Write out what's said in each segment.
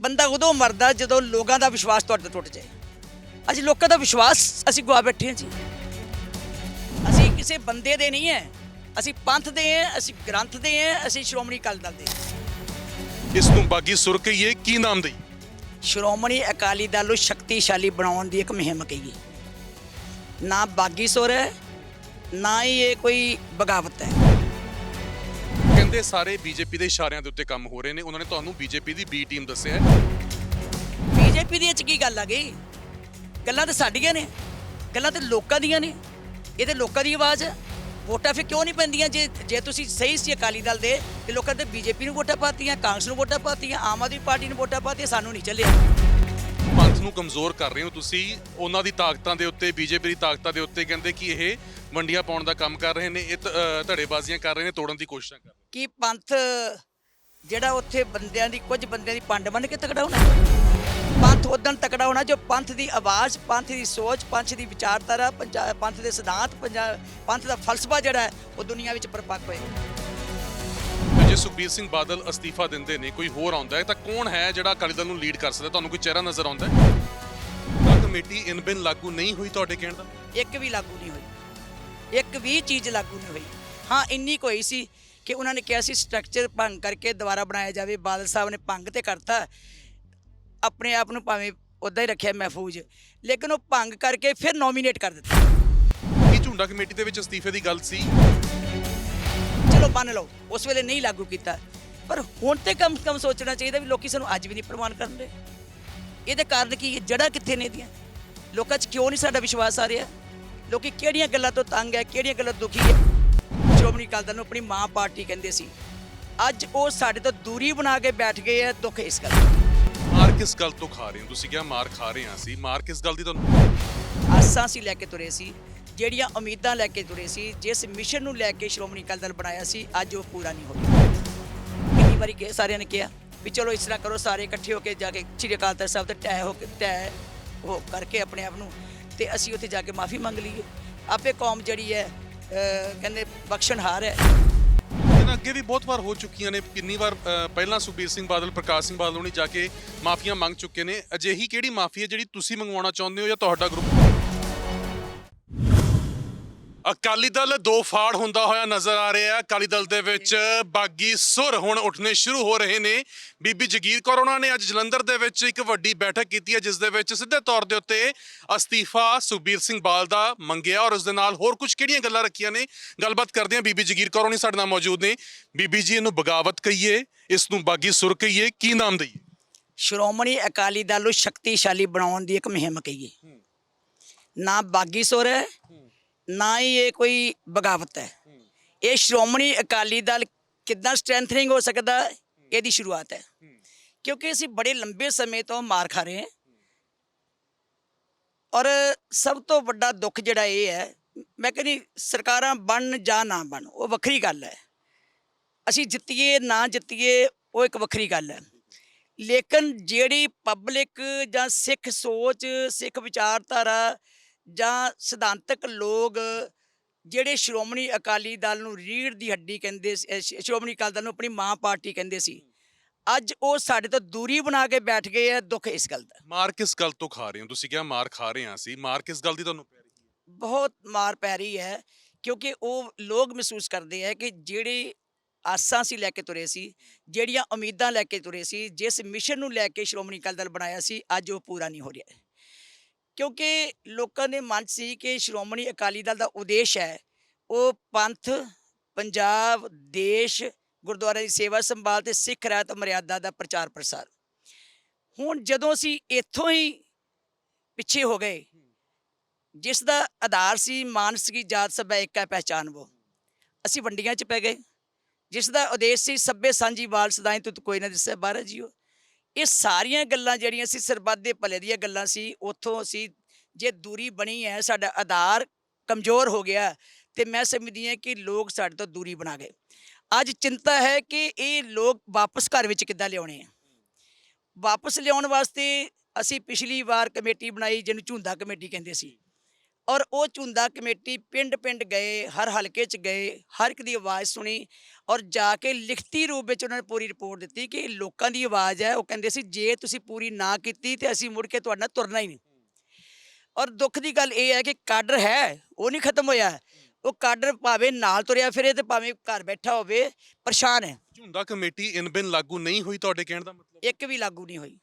ਬੰਦਾ ਉਦੋਂ ਮਰਦਾ ਜਦੋਂ ਲੋਕਾਂ ਦਾ ਵਿਸ਼ਵਾਸ ਤੁਹਾਡੇ ਤੇ ਟੁੱਟ ਜਾਏ। ਅੱਜ ਲੋਕਾਂ ਦਾ ਵਿਸ਼ਵਾਸ ਅਸੀਂ ਗਵਾ ਬੈਠੇ ਹਾਂ ਜੀ। ਅਸੀਂ ਕਿਸੇ ਬੰਦੇ ਦੇ ਨਹੀਂ ਹੈ। ਅਸੀਂ ਪੰਥ ਦੇ ਹਾਂ ਅਸੀਂ ਗ੍ਰੰਥ ਦੇ ਹਾਂ ਅਸੀਂ ਸ਼੍ਰੋਮਣੀ ਅਕਾਲੀ ਦਲ ਦੇ ਹਾਂ। ਇਸ ਨੂੰ ਬਾਗੀ ਸੁਰ ਕਹੀਏ ਕੀ ਨਾਮ ਦਈ ਸ਼੍ਰੋਮਣੀ ਅਕਾਲੀ ਦਲ ਨੂੰ ਸ਼ਕਤੀਸ਼ਾਲੀ ਬਣਾਉਣ ਦੀ ਇੱਕ ਮੁਹਿੰਮ ਕਹੀਏ। ਨਾ ਬਾਗੀ ਸੁਰ ਹੈ ਨਾ ਹੀ ਇਹ ਕੋਈ ਬਗਾਵਤ ਹੈ। ਕਹਿੰਦੇ ਸਾਰੇ ਬੀਜੇਪੀ ਦੇ ਇਸ਼ਾਰਿਆਂ ਦੇ ਉੱਤੇ ਕੰਮ ਹੋ ਰਹੇ ਨੇ। ਉਹਨਾਂ ਨੇ ਤੁਹਾਨੂੰ ਬੀਜੇਪੀ ਦੀ ਬੀ ਟੀਮ ਦੱਸਿਆ ਹੈ। ਬੀਜੇਪੀ ਦੀ ਇਹ ਚ ਕੀ ਗੱਲ ਆ ਗਈ? ਗੱਲਾਂ ਤਾਂ ਸਾਡੀਆਂ ਨੇ ਗੱਲਾਂ ਤੇ ਲੋਕਾਂ ਦੀਆਂ ਨੇ। ਇਹ ਤੇ ਲੋਕਾਂ ਦੀ ਆਵਾਜ਼ ਹੈ ਵੋਟਾਂ ਫਿਰ ਕਿਉਂ ਨਹੀਂ ਪੈਂਦੀਆਂ? ਜੇ ਜੇ ਤੁਸੀਂ ਸਹੀ ਸੀ ਅਕਾਲੀ ਦਲ ਦੇ ਤੇ ਲੋਕਾਂ ਤੇ ਬੀਜੇਪੀ ਨੂੰ ਵੋਟਾਂ ਪਾਤੀਆਂ ਕਾਂਗਰਸ ਨੂੰ ਵੋਟਾਂ ਪਾਤੀਆਂ ਆਮ ਆਦਮੀ ਪਾਰਟੀ ਨੂੰ ਵੋਟਾਂ ਪਾਤੀਆਂ ਸਾਨੂੰ ਨਹੀਂ ਚੱਲਿਆ। ਪੰਥ ਨੂੰ ਕਮਜ਼ੋਰ ਕਰ ਰਹੇ ਹੋ ਤੁਸੀਂ। ਉਹਨਾਂ ਦੀ ਤਾਕਤਾਂ ਦੇ ਉੱਤੇ ਬੀਜੇਪੀ ਦੀ ਤਾਕਤਾਂ ਦੇ ਉੱਤੇ ਕਹਿੰਦੇ ਕਿ ਇਹ ਵੰਡੀਆਂ ਪਾਉਣ ਦਾ ਕੰਮ ਕਰ ਰਹੇ ਨੇ ਇਹ ਧੜੇਬਾਜ਼ੀਆਂ ਕਰ ਰਹੇ ਨੇ ਤੋੜਨ ਦੀ ਕੋਸ਼ਿਸ਼ਾਂ ਕਰ ਰਹੇ ਕਿ ਪੰਥ ਜਿਹੜਾ ਉੱਥੇ ਬੰਦਿਆਂ ਦੀ ਕੁਝ ਬੰਦਿਆਂ ਦੀ ਪੰਡ ਬਣ ਕੇ ਤਕੜਾ ਹੋਣਾ। ਪੰਥ ਉਦੋਂ ਤਕੜਾ ਹੋਣਾ ਜੋ ਪੰਥ ਦੀ ਆਵਾਜ਼ ਪੰਥ ਦੀ ਸੋਚ ਪੰਥ ਦੀ ਵਿਚਾਰਧਾਰਾ ਪੰਥ ਦੇ ਸਿਧਾਂਤ ਪੰਥ ਦਾ ਫਲਸਫਾ ਜਿਹੜਾ ਹੈ ਉਹ ਦੁਨੀਆ ਵਿੱਚ ਪਰਪੱਕ ਹੋਏ। ਜੇ ਸੁਖਬੀਰ ਸਿੰਘ ਬਾਦਲ ਅਸਤੀਫਾ ਦਿੰਦੇ ਨੇ ਕੋਈ ਹੋਰ ਆਉਂਦਾ ਹੈ ਤਾਂ ਕੌਣ ਹੈ ਜਿਹੜਾ ਅਕਾਲੀ ਦਲ ਨੂੰ ਲੀਡ ਕਰ ਸਕਦਾ? ਤੁਹਾਨੂੰ ਕੋਈ ਚਿਹਰਾ ਨਜ਼ਰ ਆਉਂਦਾ ਹੈ? ਤਾਂ ਕਮੇਟੀ ਇਨ ਬਿਨ ਲਾਗੂ ਨਹੀਂ ਹੋਈ ਤੁਹਾਡੇ ਕਹਿਣ ਦਾ? ਇੱਕ ਵੀ ਲਾਗੂ ਨਹੀਂ ਹੋਈ। ਇੱਕ ਵੀ ਚੀਜ਼ ਲਾਗੂ ਨਹੀਂ ਹੋਈ। ਹਾਂ ਇੰਨੀ ਕੋਈ ਸੀ ਕਿ ਉਹਨਾਂ ਨੇ ਕਿਹਾ ਸੀ ਸਟਰਕਚਰ ਭੰਗ ਕਰਕੇ ਦੁਬਾਰਾ ਬਣਾਇਆ ਜਾਵੇ। ਬਾਦਲ ਸਾਹਿਬ ਨੇ ਭੰਗ ਤੇ ਕਰਤਾ। ਆਪਣੇ ਆਪ ਨੂੰ ਭਾਵੇਂ ਉਦਾਂ ਹੀ ਰੱਖਿਆ ਮਹਿਫੂਜ਼। ਲੇਕਿਨ ਉਹ ਭੰਗ ਕਰਕੇ ਫਿਰ ਨੋਮੀਨੇਟ ਕਰ ਦਿੱਤਾ। ਕੀ ਝੁੰਡਾ ਕਮੇਟੀ ਦੇ ਵਿੱਚ ਅਸਤੀਫੇ ਦੀ ਗੱਲ ਸੀ? ਚਲੋ ਮੰਨ ਲਓ ਉਸ ਵੇਲੇ ਨਹੀਂ ਲਾਗੂ ਕੀਤਾ। ਪਰ ਹੁਣ ਤੇ ਕਮ ਕਮ ਸੋਚਣਾ ਚਾਹੀਦਾ ਵੀ ਲੋਕੀ ਸਾਨੂੰ ਅੱਜ ਵੀ ਨਹੀਂ ਪ੍ਰਮਾਣ ਕਰਨ ਦੇ। ਇਹਦੇ ਕਾਰਨ ਕੀ ਹੈ? ਜੜਾ ਕਿੱਥੇ ਨੇ ਇਹਦੀਆਂ? ਲੋਕਾਂ 'ਚ ਕਿਉਂ ਨਹੀਂ ਸਾਡਾ ਵਿਸ਼ਵਾਸ ਆ ਰਿਹਾ? ਲੋਕੀ ਕਿਹੜੀਆਂ ਗੱਲਾਂ ਤੋਂ ਤੰਗ ਹੈ ਕਿਹੜੀਆਂ ਗੱਲਾਂ ਦੁਖੀ ਹੈ? ਸ਼੍ਰੋਮਣੀ ਅਕਾਲੀ ਦਲ ਨੂੰ ਆਪਣੀ ਮਾਂ ਪਾਰਟੀ ਕਹਿੰਦੇ ਸੀ। ਅੱਜ ਉਹ ਸਾਡੇ ਤੋਂ ਦੂਰੀ ਬਣਾ ਕੇ ਬੈਠ ਗਏ ਆ ਦੁੱਖ ਇਸ ਗੱਲ ਦਾ। ਮਾਰ ਕਿਸ ਗੱਲ ਤੋਂ ਖਾ ਰਹੇ ਹੋ? ਤੁਸੀਂ ਕਿਹਾ ਮਾਰ ਖਾ ਰਹੇ ਹਾਂ ਅਸੀਂ। ਮਾਰ ਕਿਸ ਗੱਲ ਦੀ ਤੁਹਾਨੂੰ ਆਸਾਂ ਸੀ ਲੈ ਕੇ ਤੁਰੇ ਸੀ ਜਿਹੜੀਆਂ ਉਮੀਦਾਂ ਲੈ ਕੇ ਤੁਰੇ ਸੀ ਜਿਸ ਮਿਸ਼ਨ ਨੂੰ ਲੈ ਕੇ ਸ਼੍ਰੋਮਣੀ ਅਕਾਲੀ ਦਲ ਬਣਾਇਆ ਸੀ ਅੱਜ ਉਹ ਪੂਰਾ ਨਹੀਂ ਹੋ ਰਿਹਾ ਕਿੰਨੀ ਵਾਰੀ ਕਿਹਾ ਸਾਰਿਆਂ ਨੇ ਕਿਹਾ ਵੀ ਚਲੋ ਇਸ ਤਰ੍ਹਾਂ ਕਰੋ ਸਾਰੇ ਇਕੱਠੇ ਹੋ ਕੇ ਜਾ ਕੇ ਸ਼੍ਰੀ ਅਕਾਲ ਤਖਤ ਸਾਹਿਬ ਤੇ ਟੈ ਹੋ ਕੇ ਟੈ ਹੋ ਕਰਕੇ ਆਪਣੇ ਆਪ ਨੂੰ ਤੇ ਅਸੀਂ ਉੱਥੇ ਜਾ ਕੇ ਮਾਫੀ ਮੰਗ ਲਈਏ। ਆਪੇ ਕੌਮ ਜਿਹੜੀ ਹੈ ਕਹਿੰਦੇ ਬਖਸ਼ਣਹਾਰ ਹੈ। ਇਹਨਾਂ ਅੱਗੇ ਵੀ ਬਹੁਤ ਵਾਰ ਹੋ ਚੁੱਕੀਆਂ ਨੇ ਕਿੰਨੀ ਵਾਰ ਅ, ਪਹਿਲਾਂ ਸੁਖਬੀਰ ਸਿੰਘ ਬਾਦਲ ਪ੍ਰਕਾਸ਼ ਸਿੰਘ ਬਾਦਲ ਹੋਣੀ ਜਾ ਕੇ ਮਾਫੀਆਂ ਮੰਗ ਚੁੱਕੇ ਨੇ। ਅਜਿਹੀ ਕਿਹੜੀ ਮਾਫੀ ਹੈ ਜਿਹੜੀ ਤੁਸੀਂ ਮੰਗਵਾਉਣਾ ਚਾਹੁੰਦੇ ਹੋ ਜਾਂ ਤੁਹਾਡਾ ਗਰੁੱਪ ਅਕਾਲੀ ਦਲ ਦੋ ਫਾੜ ਹੁੰਦਾ ਹੋਇਆ ਨਜ਼ਰ ਆ ਰਿਹਾ ਹੈ। ਅਕਾਲੀ ਦਲ ਦੇ ਵਿੱਚ ਬਾਗੀ ਸੁਰ ਹੁਣ ਉੱਠਣੇ ਸ਼ੁਰੂ ਹੋ ਰਹੇ ਨੇ। ਬੀਬੀ ਜਗੀਰ ਕੌਰ ਉਹਨਾਂ ਨੇ ਅੱਜ ਜਲੰਧਰ ਦੇ ਵਿੱਚ ਇੱਕ ਵੱਡੀ ਬੈਠਕ ਕੀਤੀ ਹੈ, ਜਿਸ ਦੇ ਵਿੱਚ ਸਿੱਧੇ ਤੌਰ ਦੇ ਉੱਤੇ ਅਸਤੀਫਾ ਸੁਖਬੀਰ ਸਿੰਘ ਬਾਲ ਦਾ ਮੰਗਿਆ ਔਰ ਉਸ ਦੇ ਨਾਲ ਹੋਰ ਕੁਝ ਕਿਹੜੀਆਂ ਗੱਲਾਂ ਰੱਖੀਆਂ ਨੇ? ਗੱਲਬਾਤ ਕਰਦੇ ਹਾਂ। ਬੀਬੀ ਜਗੀਰ ਕੌਰ ਹੋਣੀ ਸਾਡੇ ਨਾਲ ਮੌਜੂਦ ਨੇ। ਬੀਬੀ ਜੀ, ਇਹਨੂੰ ਬਗਾਵਤ ਕਹੀਏ, ਇਸ ਨੂੰ ਬਾਗੀ ਸੁਰ ਕਹੀਏ, ਕੀ ਨਾਮ ਦਈਏ? ਸ਼੍ਰੋਮਣੀ ਅਕਾਲੀ ਦਲ ਨੂੰ ਸ਼ਕਤੀਸ਼ਾਲੀ ਬਣਾਉਣ ਦੀ ਇੱਕ ਮੁਹਿੰਮ ਕਹੀਏ। ਨਾ ਬਾਗੀ ਸੁਰ ਹੈ ਨਾ ਹੀ ਇਹ ਕੋਈ ਬਗਾਵਤ ਹੈ। ਇਹ ਸ਼੍ਰੋਮਣੀ ਅਕਾਲੀ ਦਲ ਕਿੱਦਾਂ ਸਟਰੈਂਥਨਿੰਗ ਹੋ ਸਕਦਾ ਇਹਦੀ ਸ਼ੁਰੂਆਤ ਹੈ। ਕਿਉਂਕਿ ਅਸੀਂ ਬੜੇ ਲੰਬੇ ਸਮੇਂ ਤੋਂ ਮਾਰ ਖਾ ਰਹੇ ਹਾਂ। ਔਰ ਸਭ ਤੋਂ ਵੱਡਾ ਦੁੱਖ ਜਿਹੜਾ ਇਹ ਹੈ, ਮੈਂ ਕਹਿੰਦੀ ਸਰਕਾਰਾਂ ਬਣ ਜਾਂ ਨਾ ਬਣ, ਉਹ ਵੱਖਰੀ ਗੱਲ ਹੈ। ਅਸੀਂ ਜਿੱਤੀਏ, ਨਾ ਜਿੱਤੀਏ, ਉਹ ਇੱਕ ਵੱਖਰੀ ਗੱਲ ਹੈ। ਲੇਕਿਨ ਜਿਹੜੀ ਪਬਲਿਕ ਜਾਂ ਸਿੱਖ ਸੋਚ, ਸਿੱਖ ਵਿਚਾਰਧਾਰਾ ਜਾਂ ਸਿਧਾਂਤਕ ਲੋਕ ਜਿਹੜੇ ਸ਼੍ਰੋਮਣੀ ਅਕਾਲੀ ਦਲ ਨੂੰ ਰੀੜ ਦੀ ਹੱਡੀ ਕਹਿੰਦੇ ਸੀ ਸ਼- ਸ਼੍ਰੋਮਣੀ ਅਕਾਲੀ ਦਲ ਨੂੰ ਆਪਣੀ ਮਾਂ ਪਾਰਟੀ ਕਹਿੰਦੇ ਸੀ। ਅੱਜ ਉਹ ਸਾਡੇ ਤੋਂ ਦੂਰੀ ਬਣਾ ਕੇ ਬੈਠ ਗਏ ਆ ਦੁੱਖ ਇਸ ਗੱਲ ਦਾ। ਮਾਰ ਕਿਸ ਗੱਲ ਤੋਂ ਖਾ ਰਹੇ ਹੋ? ਤੁਸੀਂ ਕਿਹਾ ਮਾਰ ਖਾ ਰਹੇ ਹਾਂ ਅਸੀਂ। ਮਾਰ ਕਿਸ ਗੱਲ ਦੀ ਤੁਹਾਨੂੰ ਪੈ ਰਹੀ ਹੈ? ਬਹੁਤ ਮਾਰ ਪੈ ਰਹੀ ਹੈ ਕਿਉਂਕਿ ਉਹ ਲੋਕ ਮਹਿਸੂਸ ਕਰਦੇ ਆ ਕਿ ਜਿਹੜੇ ਆਸਾਂ ਸੀ ਲੈ ਕੇ ਤੁਰੇ ਸੀ ਜਿਹੜੀਆਂ ਉਮੀਦਾਂ ਲੈ ਕੇ ਤੁਰੇ ਸੀ ਜਿਸ ਮਿਸ਼ਨ ਨੂੰ ਲੈ ਕੇ ਸ਼੍ਰੋਮਣੀ ਅਕਾਲੀ ਦਲ ਬਣਾਇਆ ਸੀ ਅੱਜ ਉਹ ਪੂਰਾ ਨਹੀਂ ਹੋ ਰਿਹਾ। ਕਿਉਂਕਿ ਲੋਕਾਂ ਦੇ ਮਨ 'ਚ ਸੀ ਕਿ ਸ਼੍ਰੋਮਣੀ ਅਕਾਲੀ ਦਲ ਦਾ ਉਦੇਸ਼ ਹੈ। ਉਹ ਪੰਥ, ਪੰਜਾਬ, ਦੇਸ਼ ਗੁਰਦੁਆਰੇ ਦੀ ਸੇਵਾ ਸੰਭਾਲ ਤੇ ਸਿੱਖ ਰਹਿਤ ਮਰਿਆਦਾ ਦਾ ਪ੍ਰਚਾਰ ਪ੍ਰਸਾਰ। ਹੁਣ ਜਦੋਂ ਅਸੀਂ ਇੱਥੋਂ ਹੀ ਪਿੱਛੇ ਹੋ ਗਏ, ਜਿਸ ਦਾ ਆਧਾਰ ਸੀ ਮਾਨਸ ਕੀ ਜਾਤ ਸਭਾ ਇੱਕ ਹੈ ਪਹਿਚਾਨ ਉਹ ਅਸੀਂ ਵੰਡੀਆਂ 'ਚ ਪੈ ਗਏ। ਜਿਸ ਦਾ ਉਦੇਸ਼ ਸੀ ਸੱਬੇ ਸਾਂਝੀ ਵਾਲ ਸਦਾਈ ਤੁਤ ਕੋਈ ਨਾ ਦਿਸੇ ਬਾਹਰ ਜੀਓ। ਇਹ ਸਾਰੀਆਂ ਗੱਲਾਂ ਜਿਹੜੀਆਂ ਸੀ, ਸਰਬੱਤ ਦੇ ਭਲੇ ਦੀਆਂ ਗੱਲਾਂ ਸੀ, ਉੱਥੋਂ ਅਸੀਂ ਜੇ ਦੂਰੀ ਬਣੀ ਹੈ, ਸਾਡਾ ਆਧਾਰ ਕਮਜ਼ੋਰ ਹੋ ਗਿਆ ਤੇ ਮੈਂ ਸਮਝਦੀ ਹਾਂ ਕਿ ਲੋਕ ਸਾਡੇ ਤੋਂ ਦੂਰੀ ਬਣਾ ਗਏ। ਅੱਜ ਚਿੰਤਾ ਹੈ ਕਿ ਇਹ ਲੋਕ ਵਾਪਸ ਘਰ ਵਿੱਚ ਕਿੱਦਾਂ ਲਿਆਉਣੇ ਆ? ਵਾਪਸ ਲਿਆਉਣ ਵਾਸਤੇ ਅਸੀਂ ਪਿਛਲੀ ਵਾਰ ਕਮੇਟੀ ਬਣਾਈ, ਜਿਹਨੂੰ ਝੁੰਦਾ ਕਮੇਟੀ ਕਹਿੰਦੇ ਸੀ। ਔਰ ਉਹ ਝੁੰਦਾ ਕਮੇਟੀ ਪਿੰਡ ਪਿੰਡ ਗਏ ਹਰ ਹਲਕੇ 'ਚ ਗਏ ਹਰ ਇੱਕ ਦੀ ਆਵਾਜ਼ ਸੁਣੀ ਔਰ ਜਾ ਕੇ ਲਿਖਤੀ ਰੂਪ ਵਿੱਚ ਉਹਨਾਂ ਨੇ ਪੂਰੀ ਰਿਪੋਰਟ ਦਿੱਤੀ ਕਿ ਲੋਕਾਂ ਦੀ ਆਵਾਜ਼ ਹੈ। ਉਹ ਕਹਿੰਦੇ ਸੀ ਜੇ ਤੁਸੀਂ ਪੂਰੀ ਨਾ ਕੀਤੀ ਤੇ ਅਸੀਂ ਮੁੜ ਕੇ ਤੁਹਾਡੇ ਨਾਲ ਤੁਰਨਾ ਹੀ ਨਹੀਂ। ਔਰ ਦੁੱਖ ਦੀ ਗੱਲ ਇਹ ਹੈ ਕਿ ਕਾਡਰ ਹੈ ਉਹ ਨਹੀਂ ਖਤਮ ਹੋਇਆ। ਉਹ ਕਾਡਰ ਭਾਵੇਂ ਨਾਲ ਤੁਰਿਆ ਫਿਰੇ ਤੇ ਭਾਵੇਂ ਘਰ ਬੈਠਾ ਹੋਵੇ ਪਰੇਸ਼ਾਨ ਹੈ। ਝੁੰਦਾ ਕਮੇਟੀ ਇਨ ਬਿਨ ਲਾਗੂ ਨਹੀਂ ਹੋਈ ਤੁਹਾਡੇ ਕਹਿਣ ਦਾ ਮਤਲਬ? ਇੱਕ ਵੀ ਲਾਗੂ ਨਹੀਂ ਹੋਈ।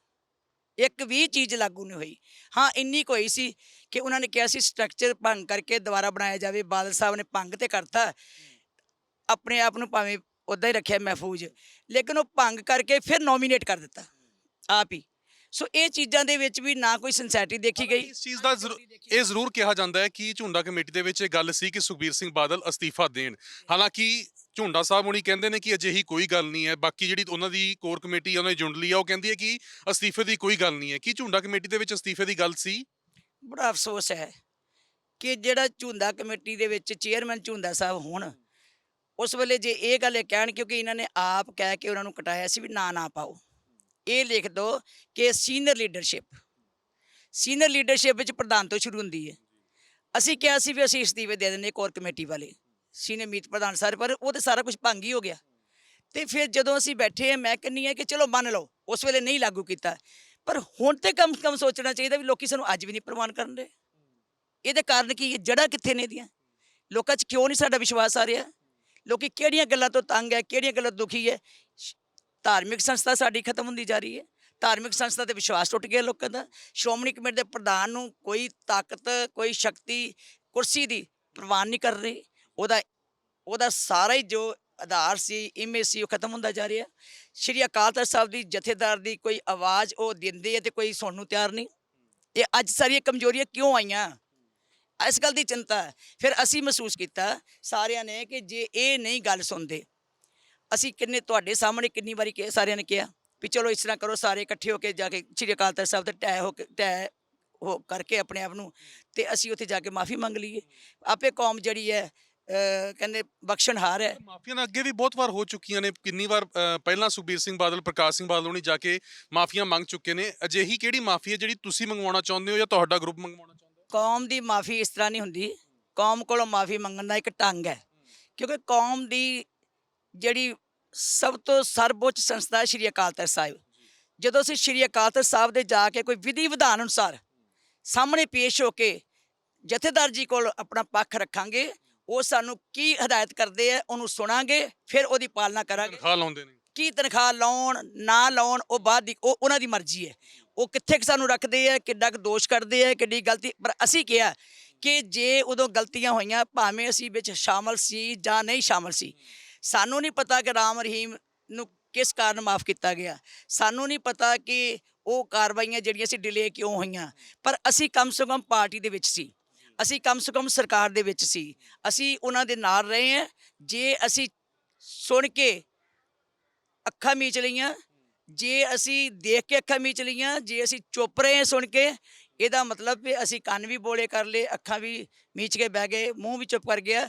ਇੱਕ ਵੀ ਚੀਜ਼ ਲਾਗੂ ਨਹੀਂ ਹੋਈ। ਹਾਂ, ਇੰਨੀ ਕੋਈ ਸੀ ਕਿ ਉਹਨਾਂ ਨੇ ਕਿਹਾ ਸੀ ਸਟਰਕਚਰ ਭੰਗ ਕਰਕੇ ਦੁਬਾਰਾ ਬਣਾਇਆ ਜਾਵੇ। ਬਾਦਲ ਸਾਹਿਬ ਨੇ ਭੰਗ ਤੇ ਕਰਤਾ। ਆਪਣੇ ਆਪ ਨੂੰ ਭਾਵੇਂ ਉਦਾਂ ਹੀ ਰੱਖਿਆ ਮਹਿਫੂਜ਼। ਲੇਕਿਨ ਉਹ ਭੰਗ ਕਰਕੇ ਫਿਰ ਨੋਮੀਨੇਟ ਕਰ ਦਿੱਤਾ। ਆਪ ਹੀ। ਸੋ ਇਹ ਚੀਜ਼ਾਂ ਦੇ ਵਿੱਚ ਵੀ ਨਾ ਕੋਈ ਸਿੰਸੈਰਿਟੀ ਦੇਖੀ ਗਈ। ਇਸ ਚੀਜ਼ ਦਾ ਜ਼ਰੂ- ਇਹ ਜ਼ਰੂਰ ਕਿਹਾ ਜਾਂਦਾ ਹੈ ਕਿ ਝੁੰਡਾ ਕਮੇਟੀ ਦੇ ਵਿੱਚ ਇਹ ਗੱਲ ਸੀ ਕਿ ਸੁਖਬੀਰ ਸਿੰਘ ਬਾਦਲ ਅਸਤੀਫਾ ਦੇਣ। ਹਾਲਾਂਕਿ ਝੁੰਡਾ ਸਾਹਿਬ ਹੁਣੀ ਕਹਿੰਦੇ ਨੇ ਕਿ ਅਜਿਹੀ ਕੋਈ ਗੱਲ ਨਹੀਂ ਹੈ। ਬਾਕੀ ਜਿਹੜੀ ਉਹਨਾਂ ਦੀ ਕੋਰ ਕਮੇਟੀ ਆ ਉਹਨਾਂ ਦੀ ਜੁੰਡਲੀ ਆ ਉਹ ਕਹਿੰਦੀ ਹੈ ਕਿ ਅਸਤੀਫੇ ਦੀ ਕੋਈ ਗੱਲ ਨਹੀਂ ਹੈ। ਕੀ ਝੁੰਡਾ ਕਮੇਟੀ ਦੇ ਵਿੱਚ ਅਸਤੀਫੇ ਦੀ ਗੱਲ ਸੀ? ਬੜਾ ਅਫਸੋਸ ਹੈ ਕਿ ਜਿਹੜਾ ਝੁੰਦਾ ਕਮੇਟੀ ਦੇ ਵਿੱਚ ਚੇਅਰਮੈਨ ਝੁੰਦਾ ਸਾਹਿਬ ਹੋਣ ਉਸ ਵੇਲੇ ਜੇ ਇਹ ਗੱਲ ਇਹ ਕਹਿਣ ਕਿਉਂਕਿ ਇਹਨਾਂ ਨੇ ਆਪ ਕਹਿ ਕੇ ਉਹਨਾਂ ਨੂੰ ਕਟਾਇਆ ਸੀ ਵੀ ਨਾ ਨਾ ਪਾਓ। ਇਹ ਲਿਖ ਦਿਓ ਕਿ ਸੀਨੀਅਰ ਲੀਡਰਸ਼ਿਪ ਸੀਨੀਅਰ ਲੀਡਰਸ਼ਿਪ ਵਿੱਚ ਪ੍ਰਧਾਨ ਤੋਂ ਸ਼ੁਰੂ ਹੁੰਦੀ ਹੈ। ਅਸੀਂ ਕਿਹਾ ਸੀ ਵੀ ਅਸੀਂ ਇਸਤੀਫੇ ਦੇ ਦਿੰਦੇ ਕੋਰ ਕਮੇਟੀ ਵਾਲੇ। ਸੀਨੀਅਰ ਮੀਤ ਪ੍ਰਧਾਨ ਸਾਰੇ, ਪਰ ਉਹ ਤੇ ਸਾਰਾ ਕੁਝ ਭੰਗ ਹੀ ਹੋ ਗਿਆ। ਤੇ ਫਿਰ ਜਦੋਂ ਅਸੀਂ ਬੈਠੇ ਮੈਂ ਕਹਿੰਨੀ ਆ ਕਿ ਚਲੋ ਮੰਨ ਲਓ, ਉਸ ਵੇਲੇ ਨਹੀਂ ਲਾਗੂ ਕੀਤਾ। ਪਰ ਹੁਣ ਤੇ ਕਮ ਸੇ ਕਮ ਸੋਚਣਾ ਚਾਹੀਦਾ ਵੀ ਲੋਕੀ ਸਾਨੂੰ ਅੱਜ ਵੀ ਨਹੀਂ ਪ੍ਰਵਾਨ ਕਰਨ ਦੇ। ਇਹਦੇ ਕਾਰਨ ਕੀ ਹੈ? ਜੜਾ ਕਿੱਥੇ ਨੇ ਦੀਆਂ ਲੋਕਾਂ 'ਚ ਕਿਉਂ ਨਹੀਂ ਸਾਡਾ ਵਿਸ਼ਵਾਸ ਆ ਰਿਹਾ? ਲੋਕੀ ਕਿਹੜੀਆਂ ਗੱਲਾਂ ਤੋਂ ਤੰਗ ਹੈ, ਕਿਹੜੀਆਂ ਗੱਲਾਂ ਤੋਂ ਦੁਖੀ ਹੈ? ਧਾਰਮਿਕ ਸੰਸਥਾ ਸਾਡੀ ਖਤਮ ਹੁੰਦੀ ਜਾ ਰਹੀ ਹੈ। ਧਾਰਮਿਕ ਸੰਸਥਾ ਤੇ ਵਿਸ਼ਵਾਸ ਟੁੱਟ ਗਿਆ ਲੋਕਾਂ ਦਾ। ਸ਼੍ਰੋਮਣੀ ਕਮੇਟੀ ਦੇ ਪ੍ਰਧਾਨ ਨੂੰ ਕੋਈ ਤਾਕਤ, ਕੋਈ ਸ਼ਕਤੀ ਕੁਰਸੀ ਦੀ ਪ੍ਰਵਾਨ ਨਹੀਂ ਕਰ ਰਹੀ। ਉਹਦਾ ਉਹਦਾ ਸਾਰਾ ਹੀ ਜੋ ਆਧਾਰ ਸੀ ਇਮੇਜ ਸੀ, ਉਹ ਖਤਮ ਹੁੰਦਾ ਜਾ ਰਿਹਾ। ਸ਼੍ਰੀ ਅਕਾਲ ਤਖਤ ਸਾਹਿਬ ਦੀ ਜਥੇਦਾਰ ਦੀ ਕੋਈ ਆਵਾਜ਼ ਉਹ ਦਿੰਦੇ ਹੈ ਤੇ ਕੋਈ ਸੁਣਨ ਨੂੰ ਤਿਆਰ ਨਹੀਂ। ਇਹ ਅੱਜ ਸਾਰੀਆਂ ਕਮਜ਼ੋਰੀਆਂ ਕਿਉਂ ਆਈਆਂ? ਇਸ ਗੱਲ ਦੀ ਚਿੰਤਾ ਹੈ। ਫਿਰ ਅਸੀਂ ਮਹਿਸੂਸ ਕੀਤਾ ਸਾਰਿਆਂ ਨੇ ਕਿ ਜੇ ਇਹ ਨਹੀਂ ਗੱਲ ਸੁਣਦੇ ਅਸੀਂ ਕਿੰਨੇ ਤੁਹਾਡੇ ਸਾਹਮਣੇ ਕਿੰਨੀ ਵਾਰੀ ਕਿ ਸਾਰਿਆਂ ਨੇ ਕਿਹਾ ਵੀ ਚਲੋ ਇਸ ਤਰ੍ਹਾਂ ਕਰੋ ਸਾਰੇ ਇਕੱਠੇ ਹੋ ਕੇ ਜਾ ਕੇ ਸ਼੍ਰੀ ਅਕਾਲ ਤਖਤ ਸਾਹਿਬ ਤੇ ਟੈ ਹੋ ਕੇ ਟੈ ਹੋ ਕਰਕੇ ਆਪਣੇ ਆਪ ਨੂੰ ਤੇ ਅਸੀਂ ਉੱਥੇ ਜਾ ਕੇ ਮਾਫੀ ਮੰਗ ਲਈਏ। ਆਪੇ ਕੌਮ ਜਿਹੜੀ ਹੈ ਕਹਿੰਦੇ ਬਖਸ਼ਣਹਾਰ ਹੈ। ਮਾਫੀਆਂ ਨਾਲ ਅੱਗੇ ਵੀ ਬਹੁਤ ਵਾਰ ਹੋ ਚੁੱਕੀਆਂ ਨੇ ਕਿੰਨੀ ਵਾਰ ਪਹਿਲਾਂ ਸੁਖਬੀਰ ਸਿੰਘ ਬਾਦਲ ਪ੍ਰਕਾਸ਼ ਸਿੰਘ ਬਾਦਲ ਹੋਣੀ ਜਾ ਕੇ ਮਾਫੀਆਂ ਮੰਗ ਚੁੱਕੇ ਨੇ। ਅਜਿਹੀ ਕਿਹੜੀ ਮਾਫੀ ਹੈ ਜਿਹੜੀ ਤੁਸੀਂ ਮੰਗਵਾਉਣਾ ਚਾਹੁੰਦੇ ਹੋ ਜਾਂ ਤੁਹਾਡਾ ਗਰੁੱਪ ਮੰਗਵਾਉਣਾ ਚਾਹੁੰਦਾ ਹੈ? ਕੌਮ ਦੀ ਮਾਫੀ ਇਸ ਤਰ੍ਹਾਂ ਨਹੀਂ ਹੁੰਦੀ। ਕੌਮ ਕੋਲੋਂ ਮਾਫੀ ਮੰਗਣ ਦਾ ਇੱਕ ਢੰਗ ਹੈ। ਕਿਉਂਕਿ ਕੌਮ ਦੀ ਜਿਹੜੀ ਸਭ ਤੋਂ ਸਰਵਉੱਚ ਸੰਸਥਾ ਹੈ ਸ਼੍ਰੀ ਅਕਾਲ ਤਖਤ ਸਾਹਿਬ। ਜਦੋਂ ਅਸੀਂ ਸ਼੍ਰੀ ਅਕਾਲ ਤਖਤ ਸਾਹਿਬ ਦੇ ਜਾ ਕੇ ਕੋਈ ਵਿਧੀ ਵਿਧਾਨ ਅਨੁਸਾਰ ਸਾਹਮਣੇ ਪੇਸ਼ ਹੋ ਕੇ ਜਥੇਦਾਰ ਜੀ ਕੋਲ ਆਪਣਾ ਪੱਖ ਰੱਖਾਂਗੇ ਉਹ ਸਾਨੂੰ ਕੀ ਹਦਾਇਤ ਕਰਦੇ ਆ ਉਹਨੂੰ ਸੁਣਾਂਗੇ ਫਿਰ ਉਹਦੀ ਪਾਲਣਾ ਕਰਾਂਗੇ। ਤਨਖਾਹ ਲਾਉਂਦੇ ਨੇ। ਕੀ ਤਨਖਾਹ ਲਾਉਣ ਨਾ ਲਾਉਣ ਉਹ ਬਾਅਦ ਦੀ ਉਹ ਉਹਨਾਂ ਦੀ ਮਰਜ਼ੀ ਹੈ। ਉਹ ਕਿੱਥੇ ਕੁ ਸਾਨੂੰ ਰੱਖਦੇ ਆ ਕਿੱਡਾ ਕੁ ਦੋਸ਼ ਕਰਦੇ ਆ ਕਿੱਡੀ ਗਲਤੀ ਪਰ ਅਸੀਂ ਕਿਹਾ ਕਿ ਜੇ ਉਦੋਂ ਗਲਤੀਆਂ ਹੋਈਆਂ ਭਾਵੇਂ ਅਸੀਂ ਵਿੱਚ ਸ਼ਾਮਲ ਸੀ ਜਾਂ ਨਹੀਂ ਸ਼ਾਮਲ ਸੀ ਸਾਨੂੰ ਨਹੀਂ ਪਤਾ ਕਿ ਰਾਮ ਰਹੀਮ ਨੂੰ ਕਿਸ ਕਾਰਨ ਮਾਫ ਕੀਤਾ ਗਿਆ। ਸਾਨੂੰ ਨਹੀਂ ਪਤਾ ਕਿ ਉਹ ਕਾਰਵਾਈਆਂ ਜਿਹੜੀਆਂ ਸੀ ਡਿਲੇ ਕਿਉਂ ਹੋਈਆਂ। ਪਰ ਅਸੀਂ ਕਮ ਸੇ ਕਮ ਪਾਰਟੀ ਦੇ ਵਿੱਚ ਸੀ। ਅਸੀਂ ਕਮ ਸੇ ਕਮ ਸਰਕਾਰ ਦੇ ਵਿੱਚ ਸੀ। ਅਸੀਂ ਉਹਨਾਂ ਦੇ ਨਾਲ ਰਹੇ ਹਾਂ। ਜੇ ਅਸੀਂ ਸੁਣ ਕੇ ਅੱਖਾਂ ਮੀਚ ਲਈਆਂ, ਜੇ ਅਸੀਂ ਦੇਖ ਕੇ ਅੱਖਾਂ ਮੀਚ ਲਈਆਂ, ਜੇ ਅਸੀਂ ਚੁੱਪ ਰਹੇ ਸੁਣ ਕੇ, ਇਹਦਾ ਮਤਲਬ ਵੀ ਅਸੀਂ ਕੰਨ ਵੀ ਬੋਲੇ ਕਰ ਲਏ, ਅੱਖਾਂ ਵੀ ਮੀਚ ਕੇ ਬਹਿ ਗਏ, ਮੂੰਹ ਵੀ ਚੁੱਪ ਕਰ ਗਿਆ।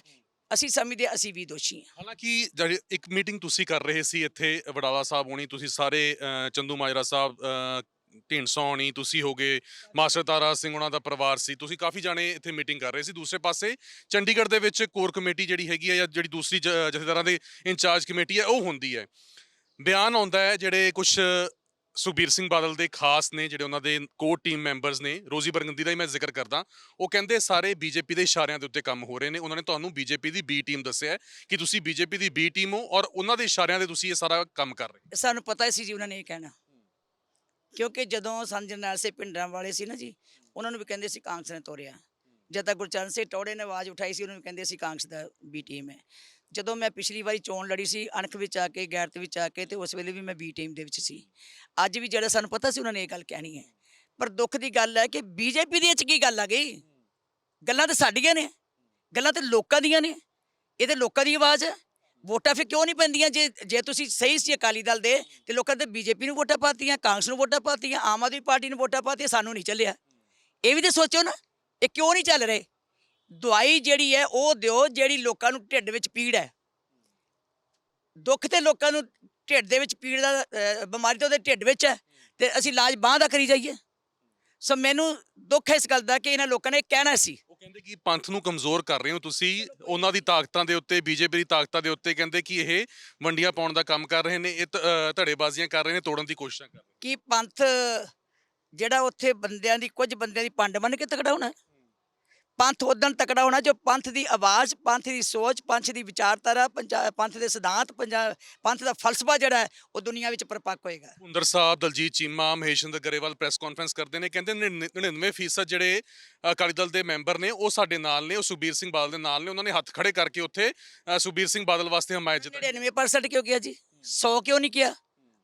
ਅਸੀਂ ਸਮਝਦੇ ਹਾਂ ਅਸੀਂ ਵੀ ਦੋਸ਼ੀ ਹਾਂ। ਹਾਲਾਂਕਿ ਜਿਹੜੀ ਇੱਕ ਮੀਟਿੰਗ ਤੁਸੀਂ ਕਰ ਰਹੇ ਸੀ ਇੱਥੇ ਵਡਾਲਾ ਸਾਹਿਬ ਹੋਣੀ ਤੁਸੀਂ ਸਾਰੇ ਅ, ਚੰਦੂ ਮਾਜਰਾ ਸਾਹਿਬ ਅ, ਢੀਂਡਸਾ ਹੋਣੀ ਤੁਸੀਂ ਹੋਗੇ ਮਾਸਟਰ ਤਾਰਾ ਸਿੰਘ ਉਹਨਾਂ ਦਾ ਪਰਿਵਾਰ ਸੀ ਤੁਸੀਂ ਕਾਫੀ ਜਾਣੇ ਇੱਥੇ ਮੀਟਿੰਗ ਕਰ ਰਹੇ ਸੀ। ਦੂਸਰੇ ਪਾਸੇ ਚੰਡੀਗੜ੍ਹ ਦੇ ਵਿੱਚ ਕੋਰ ਕਮੇਟੀ ਜਿਹੜੀ ਹੈਗੀ ਹੈ ਜਾਂ ਜਿਹੜੀ ਦੂਸਰੀ ਜ- ਜਥੇਦਾਰਾਂ ਦੇ ਇੰਚਾਰਜ ਕਮੇਟੀ ਹੈ ਉਹ ਹੁੰਦੀ ਹੈ। ਬਿਆਨ ਆਉਂਦਾ ਹੈ ਜਿਹੜੇ ਕੁਝ ਸੁਖਬੀਰ ਸਿੰਘ ਬਾਦਲ ਦੇ ਖਾਸ ਨੇ, ਜਿਹੜੇ ਉਹਨਾਂ ਦੇ ਕੋਰ ਟੀਮ ਮੈਂਬਰਸ ਨੇ, ਰੋਜ਼ੀ ਬਰਗੰਦੀ ਦਾ ਹੀ ਮੈਂ ਜ਼ਿਕਰ ਕਰਦਾ। ਉਹ ਕਹਿੰਦੇ ਸਾਰੇ ਬੀਜੇਪੀ ਦੇ ਇਸ਼ਾਰਿਆਂ ਦੇ ਉੱਤੇ ਕੰਮ ਹੋ ਰਹੇ ਨੇ। ਉਹਨਾਂ ਨੇ ਤੁਹਾਨੂੰ ਬੀਜੇਪੀ ਦੀ ਬੀ ਟੀਮ ਦੱਸਿਆ ਕਿ ਤੁਸੀਂ ਬੀਜੇਪੀ ਦੀ ਬੀ ਟੀਮ ਹੋ ਔਰ ਉਹਨਾਂ ਦੇ ਇਸ਼ਾਰਿਆਂ ਦੇ ਤੁਸੀਂ ਇਹ ਸਾਰਾ ਕੰਮ ਕਰ ਰਹੇ ਸਾਨੂੰ ਪਤਾ ਹੀ ਸੀ ਜੀ, ਉਹਨਾਂ ਨੇ ਇਹ ਕਹਿਣਾ। ਕਿਉਂਕਿ ਜਦੋਂ ਸੰਤ ਜਰਨੈਲ ਸਿੰਘ ਪਿੰਡਰਾਂ ਵਾਲੇ ਸੀ ਨਾ ਜੀ, ਉਹਨਾਂ ਨੂੰ ਵੀ ਕਹਿੰਦੇ ਸੀ ਕਾਂਗਰਸ ਨੇ ਤੋਰਿਆ। ਜਦ ਤੱਕ ਗੁਰਚਰਨ ਸਿੰਘ ਟੌੜੇ ਨੇ ਆਵਾਜ਼ ਉਠਾਈ ਸੀ, ਉਹਨਾਂ ਨੂੰ ਕਹਿੰਦੇ ਸੀ ਕਾਂਗਰਸ ਦਾ ਬੀ ਟੀਮ ਹੈ। ਜਦੋਂ ਮੈਂ ਪਿਛਲੀ ਵਾਰੀ ਚੋਣ ਲੜੀ ਸੀ, ਅਣਖ ਵਿੱਚ ਆ ਕੇ, ਗੈਰਤ ਵਿੱਚ ਆ ਕੇ ਤੇ ਉਸ ਵੇਲੇ ਵੀ ਮੈਂ ਬੀ ਟੀਮ ਦੇ ਵਿੱਚ ਸੀ। ਅੱਜ ਵੀ ਜਿਹੜਾ ਸਾਨੂੰ ਪਤਾ ਸੀ, ਉਹਨਾਂ ਨੇ ਇਹ ਗੱਲ ਕਹਿਣੀ ਹੈ। ਪਰ ਦੁੱਖ ਦੀ ਗੱਲ ਹੈ ਕਿ ਬੀਜੇਪੀ ਦੇ ਵਿੱਚ ਕੀ ਗੱਲ ਆ ਗਈ? ਗੱਲਾਂ ਤਾਂ ਸਾਡੀਆਂ ਨੇ, ਗੱਲਾਂ ਤਾਂ ਲੋਕਾਂ ਦੀਆਂ ਨੇ। ਇਹ ਤੇ ਲੋਕਾਂ ਦੀ ਆਵਾਜ਼ ਹੈ। ਵੋਟਾਂ ਫਿਰ ਕਿਉਂ ਨਹੀਂ ਪੈਂਦੀਆਂ? ਜੇ ਜੇ ਤੁਸੀਂ ਸਹੀ ਸੀ ਅਕਾਲੀ ਦਲ ਦੇ, ਤੇ ਲੋਕਾਂ ਤੇ ਬੀਜੇਪੀ ਨੂੰ ਵੋਟਾਂ ਪਾਤੀਆਂ, ਕਾਂਗਰਸ ਨੂੰ ਵੋਟਾਂ ਪਾਤੀਆਂ, ਆਮ ਆਦਮੀ ਪਾਰਟੀ ਨੂੰ ਵੋਟਾਂ ਪਾਤੀਆਂ, ਸਾਨੂੰ ਨਹੀਂ ਚੱਲਿਆ। ਇਹ ਵੀ ਤੇ ਸੋਚੋ ਨਾ, ਇਹ ਕਿਉਂ ਨਹੀਂ ਚੱਲ ਰਹੇ? ਦਵਾਈ ਜਿਹੜੀ ਹੈ ਉਹ ਦਿਓ ਜਿਹੜੀ ਲੋਕਾਂ ਨੂੰ ਢਿੱਡ ਵਿੱਚ ਪੀੜ ਹੈ। ਦੁੱਖ ਤੇ ਲੋਕਾਂ ਨੂੰ ਢਿੱਡ ਦੇ ਵਿੱਚ ਪੀੜ ਦਾ ਬਿਮਾਰੀ ਤਾਂ ਉਹਦੇ ਢਿੱਡ ਵਿੱਚ ਹੈ ਤੇ ਅਸੀਂ ਇਲਾਜ ਬਾਂਹ ਦਾ ਕਰੀ ਜਾਈਏ। ਸੋ ਮੈਨੂੰ ਦੁੱਖ ਹੈ ਇਸ ਗੱਲ ਦਾ ਕਿ ਇਹਨਾਂ ਲੋਕਾਂ ਨੇ ਕਹਿਣਾ ਸੀ। ਉਹ ਕਹਿੰਦੇ ਕਿ ਪੰਥ ਨੂੰ ਕਮਜ਼ੋਰ ਕਰ ਰਹੇ ਹੋ ਤੁਸੀਂ। ਉਹਨਾਂ ਦੀ ਤਾਕਤਾਂ ਦੇ ਉੱਤੇ ਬੀਜੇਪੀ ਦੀ ਤਾਕਤਾਂ ਦੇ ਉੱਤੇ ਕਹਿੰਦੇ ਕਿ ਇਹ ਵੰਡੀਆਂ ਪਾਉਣ ਦਾ ਕੰਮ ਕਰ ਰਹੇ ਨੇ ਇਹ ਧੜੇਬਾਜ਼ੀਆਂ ਕਰ ਰਹੇ ਨੇ ਤੋੜਨ ਦੀ ਕੋਸ਼ਿਸ਼ਾਂ ਕਰ ਰਹੇ ਕਿ ਪੰਥ ਜਿਹੜਾ ਉੱਥੇ ਬੰਦਿਆਂ ਦੀ ਕੁਝ ਬੰਦਿਆਂ ਦੀ ਪੰਡ ਬਣ ਕੇ ਤਕੜਾ ਹੋਣਾ ਪੰਥ ਉਦੋਂ ਤਕੜਾ ਹੋਣਾ ਜੋ ਪੰਥ ਦੀ ਆਵਾਜ਼ ਪੰਥ ਦੀ ਸੋਚ ਪੰਥ ਦੀ ਵਿਚਾਰਧਾਰਾ ਪੰਥ ਦੇ ਸਿਧਾਂਤ ਪੰਥ ਦਾ ਫਲਸਫਾ ਜਿਹੜਾ ਹੈ ਉਹ ਦੁਨੀਆ ਵਿੱਚ ਪਰਪੱਕ ਹੋਏਗਾ। ਹੁੰਦਰ ਸਾਹਿਬ ਦਲਜੀਤ ਚੀਮਾ ਮਹੇਸ਼ਿੰਦਰ ਗਰੇਵਾਲ ਪ੍ਰੈਸ ਕਾਨਫਰੰਸ ਕਰਦੇ ਨੇ ਕਹਿੰਦੇ 99% ਜਿਹੜੇ ਅਕਾਲੀ ਦਲ ਦੇ ਮੈਂਬਰ ਨੇ ਉਹ ਸਾਡੇ ਨਾਲ ਨੇ ਉਹ ਸੁਖਬੀਰ ਸਿੰਘ ਬਾਦਲ ਦੇ ਨਾਲ ਨੇ ਉਹਨਾਂ ਨੇ ਹੱਥ ਖੜੇ ਕਰਕੇ ਉੱਥੇ ਅ, ਸੁਖਬੀਰ ਸਿੰਘ ਬਾਦਲ ਵਾਸਤੇ ਹਮਾਇਤ ਜਤਾਈ। 99% ਕਿਉਂ ਕਿਹਾ ਜੀ? 100 ਕਿਉਂ ਨਹੀਂ ਕਿਹਾ?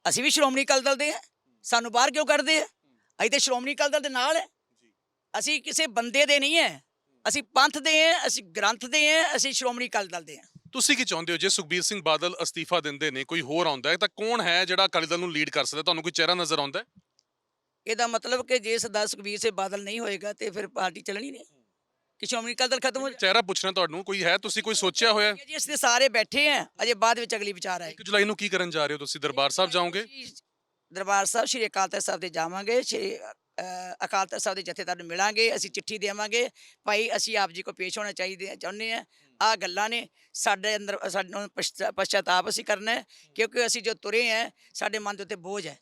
ਅਸੀਂ ਵੀ ਸ਼੍ਰੋਮਣੀ ਅਕਾਲੀ ਦਲ ਦੇ ਆ ਸਾਨੂੰ ਬਾਹਰ ਕਿਉਂ ਕਰਦੇ ਆ? ਅਸੀਂ ਤੇ ਸ਼੍ਰੋਮਣੀ ਅਕਾਲੀ ਦਲ ਦੇ ਨਾਲ ਹੈ। ਅਸੀਂ ਕਿਸੇ ਬੰਦੇ ਦੇ ਨਹੀਂ ਹੈ। ਅਸੀਂ ਪੰਥ ਦੇ ਆ ਅਸੀਂ ਗ੍ਰੰਥ ਦੇ ਆ ਅਸੀਂ ਸ਼੍ਰੋਮਣੀ ਅਕਾਲੀ ਦਲ ਦੇ ਆ ਤੁਸੀਂ ਕੀ ਚਾਹੁੰਦੇ ਹੋ? ਜੇ ਸੁਖਬੀਰ ਸਿੰਘ ਬਾਦਲ ਅਸਤੀਫਾ ਦਿੰਦੇ ਨੇ ਕੋਈ ਹੋਰ ਆਉਂਦਾ ਹੈ ਤਾਂ ਕੌਣ ਹੈ ਜਿਹੜਾ ਅਕਾਲੀ ਦਲ ਨੂੰ ਲੀਡ ਕਰ ਸਕਦਾ? ਤੁਹਾਨੂੰ ਕੋਈ ਚਿਹਰਾ ਨਜ਼ਰ ਆਉਂਦਾ ਹੈ? ਇਹਦਾ ਮਤਲਬ ਕਿ ਜੇ ਸਰਦਾਰ ਸੁਖਬੀਰ ਸਿੰਘ ਬਾਦਲ ਨਹੀਂ ਹੋਏਗਾ ਤੇ ਫਿਰ ਪਾਰਟੀ ਚੱਲਣੀ ਨਹੀਂ। ਕਿ ਸ਼੍ਰੋਮਣੀ ਅਕਾਲੀ ਦਲ ਖਤਮ ਹੋ ਚਿਹਰਾ ਪੁੱਛਣਾ ਤੁਹਾਨੂੰ ਕੋਈ ਹੈ? ਤੁਸੀਂ ਕੋਈ ਸੋਚਿਆ ਹੋਇਆ ਹੈ? ਜੀ ਅਸੀਂ ਤੇ ਸਾਰੇ ਬੈਠੇ ਆ ਅਜੇ ਬਾਅਦ ਵਿੱਚ ਅਗਲੀ ਵਿਚਾਰ ਆਏਗੀ। 1 ਜੁਲਾਈ ਨੂੰ ਕੀ ਕਰਨ ਜਾ ਰਹੇ ਹੋ ਤੁਸੀਂ? ਦਰਬਾਰ ਸਾਹਿਬ ਜਾਓਗੇ? ਦਰਬਾਰ ਸਾਹਿਬ ਸ਼੍ਰੀ ਅਕਾਲ ਤਖਤ ਸਾਹਿਬ ਤੇ ਜਾਵਾਂਗੇ ਸ਼੍ਰੀ ਅਕਾਲ ਤਖਤ ਸਾਹਿਬ ਦੇ ਜਥੇਦਾਰ ਨੂੰ ਮਿਲਾਂਗੇ ਅਸੀਂ ਚਿੱਠੀ ਦੇਵਾਂਗੇ ਭਾਈ ਅਸੀਂ ਆਪ ਜੀ ਕੋ ਪੇਸ਼ ਹੋਣਾ ਚਾਹੀਦੇ ਚਾਹੁੰਦੇ ਆ ਆ ਗੱਲਾਂ ਨੇ ਸਾਡੇ ਅੰਦਰ ਸਾਨੂੰ ਪਛਤਾ- ਪਛਤਾਤਾਪ ਅਸੀਂ ਕਰਨਾ ਹੈ ਕਿਉਂਕਿ ਅਸੀਂ ਜੋ ਤੁਰੇ ਆ ਸਾਡੇ ਮਨ ਦੇ ਉੱਤੇ ਬੋਝ ਹੈ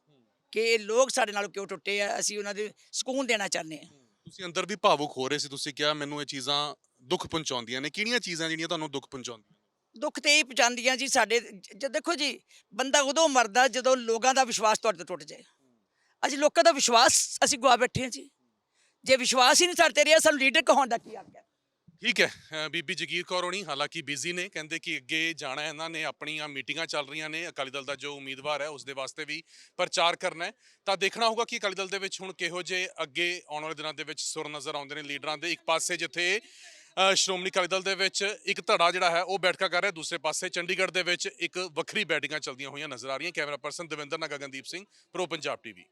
ਕਿ ਇਹ ਲੋਕ ਸਾਡੇ ਨਾਲੋਂ ਕਿਉਂ ਟੁੱਟੇ ਆ ਅਸੀਂ ਉਹਨਾਂ ਦੇ ਸਕੂਨ ਦੇਣਾ ਚਾਹੁੰਦੇ ਆ ਤੁਸੀਂ ਅੰਦਰ ਵੀ ਭਾਵੁਕ ਹੋ ਰਹੇ ਸੀ ਤੁਸੀਂ ਕਿਹਾ ਮੈਨੂੰ ਇਹ ਚੀਜ਼ਾਂ ਦੁੱਖ ਪਹੁੰਚਾਉਂਦੀਆਂ ਨੇ ਕਿਹੜੀਆਂ ਚੀਜ਼ਾਂ ਜਿਹੜੀਆਂ ਤੁਹਾਨੂੰ ਦੁੱਖ ਪਹੁੰਚਾਉਂਦੀਆਂ? ਦੁੱਖ ਤੇ ਹੀ ਪਹੁੰਚਾਉਂਦੀਆਂ ਜੀ ਸਾਡੇ ਜ- ਦੇਖੋ ਜੀ ਬੰਦਾ ਉਦੋਂ ਮਰਦਾ ਜਦੋਂ ਲੋਕਾਂ ਦਾ ਵਿਸ਼ਵਾਸ ਤੁਹਾਡੇ ਤੇ ਟੁੱਟ ਜਾਏ। ਅੱਜ ਲੋਕਾਂ ਦਾ ਵਿਸ਼ਵਾਸ ਅਸੀਂ ਗਵਾ ਬੈਠੇ ਹਾਂ ਜੀ। ਜੇ ਵਿਸ਼ਵਾਸ ਹੀ ਨਹੀਂ ਸਾਡੇ ਤੇ ਰਿਹਾ ਸਾਨੂੰ ਲੀਡਰ ਕਹਾਉਣ ਦਾ ਕੀ ਆਗਿਆ? ਠੀਕ ਹੈ ਅ, ਬੀਬੀ ਜਗੀਰ ਕੌਰ ਹੋਣੀ ਹਾਲਾਂਕਿ ਬਿਜ਼ੀ ਨੇ ਕਹਿੰਦੇ ਕਿ ਅੱਗੇ ਜਾਣਾ ਇਹਨਾਂ ਨੇ ਆਪਣੀਆਂ ਮੀਟਿੰਗਾਂ ਚੱਲ ਰਹੀਆਂ ਨੇ ਅਕਾਲੀ ਦਲ ਦਾ ਜੋ ਉਮੀਦਵਾਰ ਹੈ ਉਸ ਦੇ ਵਾਸਤੇ ਵੀ ਪ੍ਰਚਾਰ ਕਰਨਾ ਹੈ। ਤਾਂ ਦੇਖਣਾ ਹੋਊਗਾ ਕਿ ਅਕਾਲੀ ਦਲ ਦੇ ਵਿੱਚ ਹੁਣ ਕਿਹੋ ਜਿਹੇ ਅੱਗੇ ਆਉਣ ਵਾਲੇ ਦਿਨਾਂ ਦੇ ਵਿੱਚ ਸੁਰ ਨਜ਼ਰ ਆਉਂਦੇ ਨੇ ਲੀਡਰਾਂ ਦੇ। ਇੱਕ ਪਾਸੇ ਜਿੱਥੇ ਅ, ਸ਼੍ਰੋਮਣੀ ਅਕਾਲੀ ਦਲ ਦੇ ਵਿੱਚ ਇੱਕ ਧੜਾ ਜਿਹੜਾ ਹੈ ਉਹ ਬੈਠਕਾ ਕਰ ਰਿਹਾ। ਦੂਸਰੇ ਪਾਸੇ ਚੰਡੀਗੜ੍ਹ ਦੇ ਵਿੱਚ ਇੱਕ ਵੱਖਰੀ ਬੈਠਕਾਂ ਚੱਲਦੀਆਂ ਹੋਈਆਂ ਨਜ਼ਰ ਆ ਰਹੀਆਂ। ਕੈਮਰਾ ਪਰਸਨ ਦਵਿੰਦਰ ਨਾਲ ਗਗਨਦੀਪ ਸਿੰਘ ਪ੍ਰੋ ਪੰਜਾਬ ਟੀਵੀ।